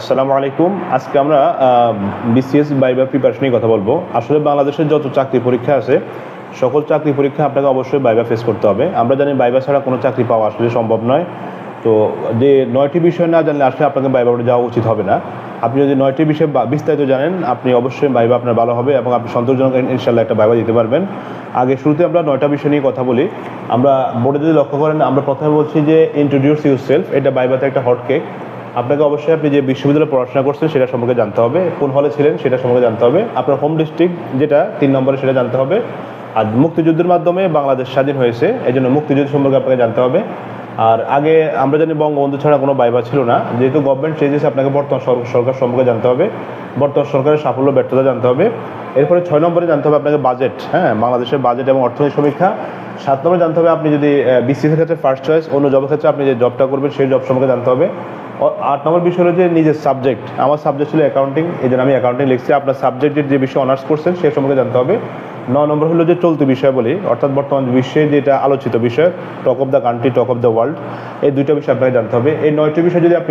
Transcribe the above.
আসসালামু আলাইকুম। আজকে আমরা বিসিএস বাইবা প্রিপারেশন নিয়ে কথা বলব। আসলে বাংলাদেশের যত চাকরি পরীক্ষা আছে, সকল চাকরি পরীক্ষা আপনাকে অবশ্যই বাইবা ফেস করতে হবে। আমরা জানি বাইবা ছাড়া কোনো চাকরি পাওয়া আসলে সম্ভব নয়। তো যে নয়টি বিষয় না জানলে আসলে আপনাকে বাইবা যাওয়া উচিত হবে না। আপনি যদি নয়টি বিষয় বিস্তারিত জানেন, আপনি অবশ্যই বাইবা আপনার ভালো হবে এবং আপনি সন্তোষজনক ইনশাল্লাহ একটা বাইবা দিতে পারবেন। আগে শুরুতে আমরা নয়টা বিষয় নিয়ে কথা বলি। আমরা বোর্ডে যদি লক্ষ্য করেন, আমরা প্রথমে বলছি যে ইন্ট্রোডিউস ইউর সেলফ এটা বাইবাতে একটা হটকেক আপনাকে অবশ্যই আপনি যে বিশ্ববিদ্যালয়ে পড়াশোনা করছেন সেটা সম্পর্কে জানতে হবে, কোন হলে ছিলেন সেটা সম্পর্কে জানতে হবে, আপনার হোম ডিস্ট্রিক্ট যেটা তিন নম্বরে সেটা জানতে হবে, আর মুক্তিযুদ্ধের মাধ্যমে বাংলাদেশ স্বাধীন হয়েছে এই জন্য মুক্তিযুদ্ধ সম্পর্কে আপনাকে জানতে হবে। আর আগে আমরা জানি বঙ্গবন্ধু ছাড়া কোনো বাইবা ছিল না, যেহেতু গভর্নমেন্ট চেঞ্জেস আপনাকে বর্তমান সরকার সম্পর্কে জানতে হবে, বর্তমান সরকারের সাফল্য, ব্যর্থতা জানতে হবে। এরপরে ছয় নম্বরে জানতে হবে আপনাকে বাজেট হ্যাঁ বাংলাদেশের বাজেট এবং অর্থনৈতিক সমীক্ষা। সাত নম্বরে জানতে হবে আপনি যদি বিসিএসের ক্ষেত্রে ফার্স্ট চয়েস অন্য জবের ক্ষেত্রে আপনি যে জবটা করবেন সেই জব সম্পর্কে জানতে হবে। আট নম্বর বিষয় হলো যে নিজের সাবজেক্ট আমার সাবজেক্ট ছিল অ্যাকাউন্টিং এই জন্য আমি অ্যাকাউন্টিং লিখছি। আপনার সাবজেক্টের যে বিষয়ে অনার্স করছেন, সে সম্পর্কে জানতে হবে। ন নম্বর হলো যে চলতি বিষয় বলি, অর্থাৎ বর্তমান বিশ্বে যেটা আলোচিত বিষয় talk of the country talk of the world এই দুইটা বিষয় আপনাকে জানতে হবে। এই নয়টি বিষয় যদি আপনি